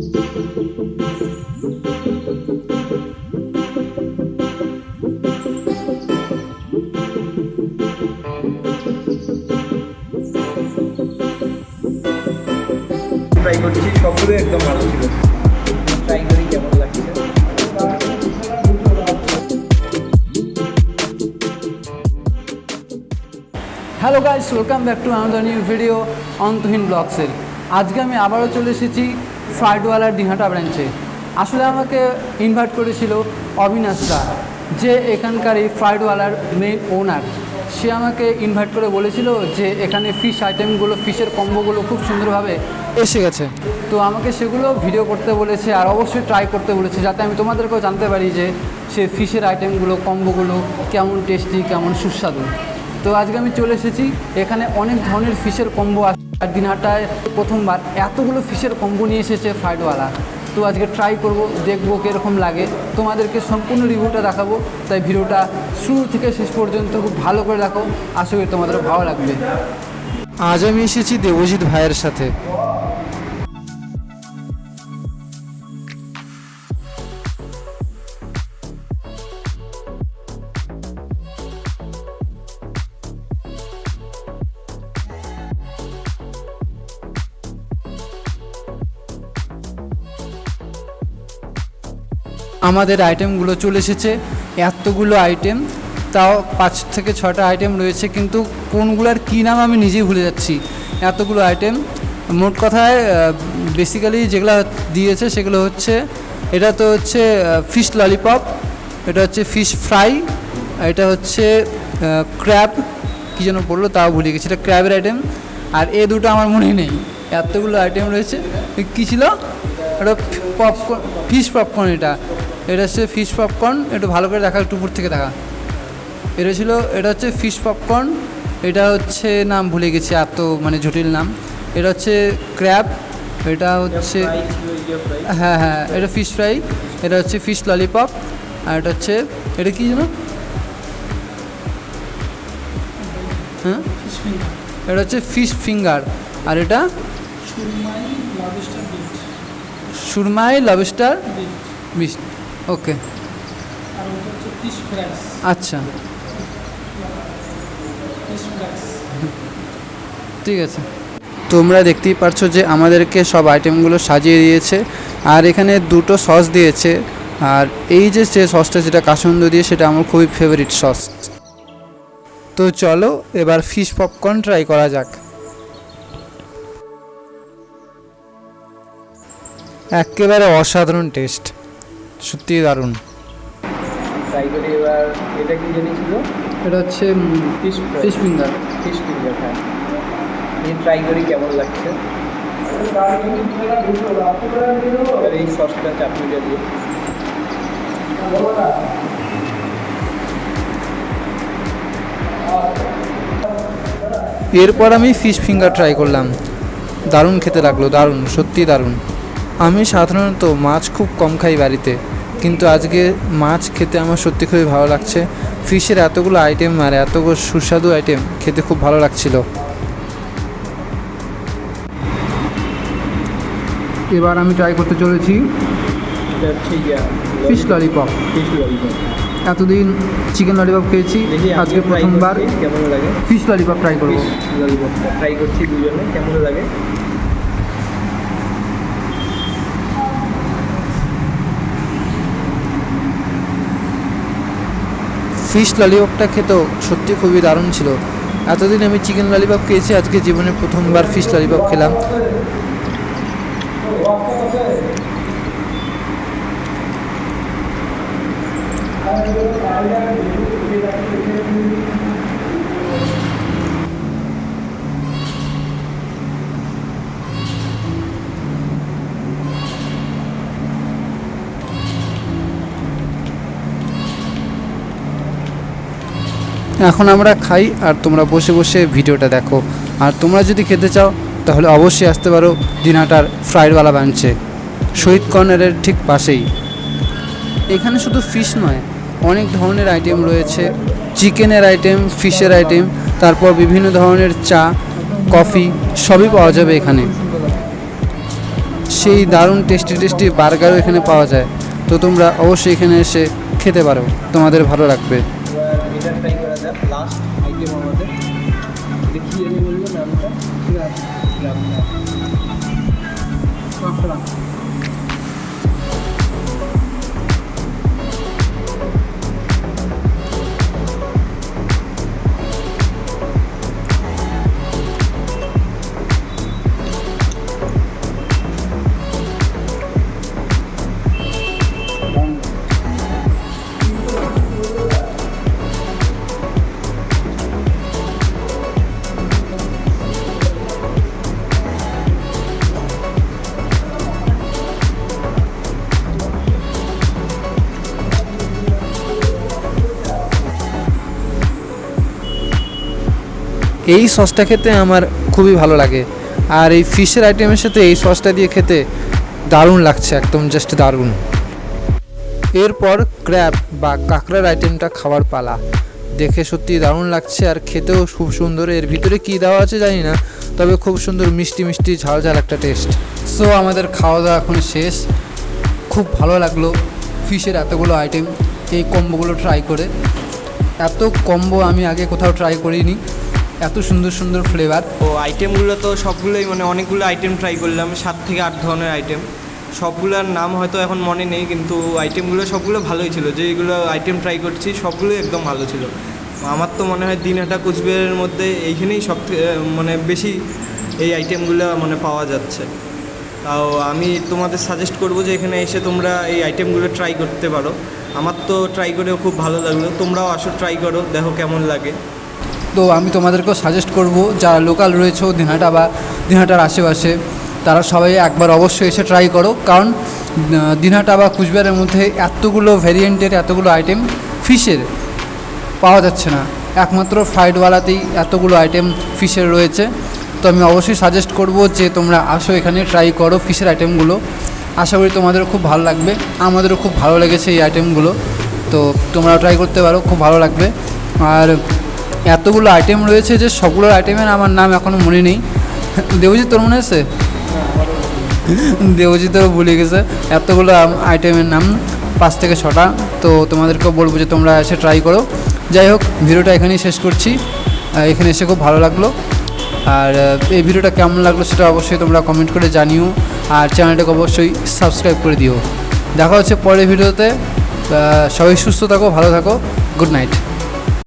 Try করি কেমন লাগছে। Hello guys welcome back to another new video অন্তহীন ব্লগসের আজকে আমি আবারও চলে এসেছি ফ্রাইডওয়ালার দিহাটা ব্রাঞ্চে আসলে আমাকে ইনভাইট করেছিল অবিনাশরা যে এখানকার এই ফ্রাইডওয়ালার মেইন ওনার সে আমাকে ইনভাইট করে বলেছিল যে এখানে ফিশ আইটেমগুলো ফিশের কম্বোগুলো খুব সুন্দরভাবে এসে গেছে। তো আমাকে সেগুলো ভিডিও করতে বলেছে আর অবশ্যই ট্রাই করতে বলেছে যাতে আমি তোমাদেরকেও জানতে পারি যে সে ফিশের আইটেমগুলো কম্বোগুলো কেমন টেস্টি কেমন সুস্বাদু। তো আজকে আমি চলে এসেছি। এখানে অনেক ধরনের ফিশের কম্বো আছে। আর দিনহাটায় প্রথমবার এতগুলো ফিশের কম্বো নিয়ে এসেছে ফ্রাইডওয়ালা তো আজকে ট্রাই করব, দেখব কীরকম লাগে। তোমাদেরকে সম্পূর্ণ রিভিউটা দেখাবো। তাই ভিডিওটা শুরু থেকে শেষ পর্যন্ত খুব ভালো করে দেখো। আশা করি তোমাদের ভালো লাগবে। আজ আমি এসেছি দেবজিৎ ভাইয়ের সাথে। আমাদের আইটেমগুলো চলে এসেছে। এতগুলো আইটেম তাও পাঁচ থেকে ছটা আইটেম রয়েছে, কিন্তু কোনগুলোর কী নাম আমি নিজেই ভুলে যাচ্ছি। এতগুলো আইটেম মোট কথায় বেসিক্যালি যেগুলো দিয়েছে সেগুলো হচ্ছে, এটা তো হচ্ছে ফিশ ললিপপ এটা হচ্ছে ফিশ ফ্রাই এটা হচ্ছে ক্র্যাব কী যেন বলল তাও ভুলে গেছি, এটা ক্র্যাবের আইটেম আর এ দুটো আমার মনে নেই। এতগুলো আইটেম রয়েছে কী ছিল? এটা পপকর্ন ফিশ পপকর্ন এটা। এটা হচ্ছে ফিশ পপকর্ন একটু ভালো করে দেখা একটু উপর থেকে দেখা। এটা ছিল এটা হচ্ছে ফিশ পপকর্ন এটা হচ্ছে নাম ভুলে গেছি এত মানে জটিল নাম। এটা হচ্ছে ক্র্যাব এটা হচ্ছে হ্যাঁ হ্যাঁ এটা ফিশ ফ্রাই এটা হচ্ছে ফিশ ললিপপ আর এটা হচ্ছে এটা কী যেন? হ্যাঁ? এটা হচ্ছে ফিশ ফিঙ্গার আর এটা? সুরমাই লবস্টার বিশ ওকে। আচ্ছা। ঠিক আছে। তোমরা দেখতেই পারছ যে আমাদেরকে সব আইটেমগুলো সাজিয়ে দিয়েছে। আর এখানে দুটো সস দিয়েছে। আর এই যে যে সসটা যেটা কাসন্দ দিয়ে, সেটা আমার খুবই ফেভারিট সস তো চলো, এবার ফিশ পপকর্ন ট্রাই করা যাক। একেবারে অসাধারণ টেস্ট সত্যি দারুণ। ট্রাই করি এবার এটা কি জেনেছিল? এটা হচ্ছে fish fish finger fish finger হ্যাঁ। এই ট্রাই করি কেমন লাগছে? এবার এই সসটা চাটনিটা দিয়ে এরপর আমি ফিশ ফিঙ্গার ট্রাই করলাম। দারুণ খেতে লাগল দারুণ সত্যি দারুণ। আমি সাধারণত মাছ খুব কম খাই বাড়িতে কিন্তু আজকে মাছ খেতে আমার সত্যি খুবই ভালো লাগছে। ফিশের এতগুলো আইটেম আর এতগুলো সুস্বাদু আইটেম খেতে খুব ভালো লাগছিল। এবার আমি ট্রাই করতে চলেছি। ফিশ ললিপপ ললিপপ এতদিন চিকেন ললিপপ খেয়েছি আজকে প্রথমবার কেমন লাগে? ফিশ ললিপপ ট্রাই করব। ফিশ ললিপপটা ট্রাই করছি দুজনে কেমন লাগে? ফিশ ললিপপটা খেতেও সত্যি খুবই দারুণ ছিল। এতদিন আমি চিকেন ললিপপ খেয়েছি, আজকে জীবনে প্রথমবার ফিশ ললিপপ খেলাম। এখন আমরা খাই আর তোমরা বসে বসে ভিডিওটা দেখো। আর তোমরা যদি খেতে চাও, তাহলে অবশ্যই আসতে পারো দিনাটার ফ্রাইডওয়ালা বাঞ্চে শহীদ কর্নারের ঠিক পাশেই। এখানে শুধু ফিশ নয়, অনেক ধরনের আইটেম রয়েছে। চিকেনের আইটেম ফিশের আইটেম তারপর বিভিন্ন ধরনের চা, কফি, সবই পাওয়া যাবে এখানে। সেই দারুণ টেস্টি টেস্টি বার্গারও এখানে পাওয়া যায়। তো তোমরা অবশ্যই এখানে এসে খেতে পারো। তোমাদের ভালো লাগবে। দেখি আমি বলব নামটা এই সসটা খেতে আমার খুবই ভালো লাগে। আর এই ফিশের আইটেমের সাথে এই সসটা দিয়ে খেতে দারুণ লাগছে, একদম জাস্ট দারুণ। এরপর ক্র্যাব বা কাঁকড়ার আইটেমটা খাওয়ার পালা। দেখে সত্যি দারুণ লাগছে আর খেতেও খুব সুন্দর। এর ভিতরে কী দেওয়া আছে জানি না, তবে খুব সুন্দর মিষ্টি মিষ্টি ঝাল ঝাল একটা টেস্ট সো আমাদের খাওয়া দাওয়া এখন শেষ। খুব ভালো লাগল ফিশের এতগুলো আইটেম এই কম্বোগুলো ট্রাই করে। এত কম্বো আমি আগে কোথাও ট্রাই করিনি। এত সুন্দর সুন্দর ফ্লেভার ও আইটেমগুলো তো সবগুলোই মানে অনেকগুলো আইটেম ট্রাই করলাম, সাত থেকে আট ধরনের আইটেম সবগুলোর নাম হয়তো এখন মনে নেই, কিন্তু আইটেমগুলো সবগুলো ভালোই ছিল। যেগুলো আইটেম ট্রাই করছি, সবগুলোই একদম ভালো ছিল। আমার তো মনে হয় দিনহাটা কুচবিহারের মধ্যে এইখানেই সব মানে বেশি এই আইটেমগুলো মানে পাওয়া যাচ্ছে। তাও আমি তোমাদের সাজেস্ট করব যে এখানে এসে তোমরা এই আইটেমগুলো ট্রাই করতে পারো। আমার তো ট্রাই করেও খুব ভালো লাগল। তোমরাও আসো ট্রাই করো, দেখো কেমন লাগে। তো আমি তোমাদেরকেও সাজেস্ট করব, যারা লোকাল রয়েছে দিনহাটা বা দিনহাটার আশেপাশে, তারা সবাই একবার অবশ্যই এসে ট্রাই করো। কারণ দিনহাটা বা কুচবিহারের মধ্যে এতগুলো ভ্যারিয়েন্টের এতগুলো আইটেম ফিশের পাওয়া যাচ্ছে না। একমাত্র ফ্রাইডওয়ালাতেই এতগুলো আইটেম ফিশের রয়েছে। তো আমি অবশ্যই সাজেস্ট করব যে তোমরা আসো এখানে ট্রাই করো ফিশের আইটেমগুলো আশা করি তোমাদেরও খুব ভালো লাগবে। আমাদেরও খুব ভালো লেগেছে এই আইটেমগুলো তো তোমরা ট্রাই করতে পারো, খুব ভালো লাগবে। আর এতগুলো আইটেম রয়েছে যে সবগুলো আইটেমের আমার নাম এখনও মনে নেই। দেবজিৎ, তোর মনে আছে? দেবজিৎও ভুলে গেছে। এতগুলো আইটেমের নাম, পাঁচ থেকে ছটা। তো তোমাদেরকেও বলব যে তোমরা এসে ট্রাই করো। যাই হোক, ভিডিওটা এখানেই শেষ করছি। এখানে এসে খুব ভালো লাগল। আর এই ভিডিওটা কেমন লাগল সেটা অবশ্যই তোমরা কমেন্ট করে জানিও। আর চ্যানেলটাকে অবশ্যই সাবস্ক্রাইব করে দিও। দেখা হচ্ছে পরের ভিডিওতে। সবাই সুস্থ থাকো, ভালো থাকো। Good night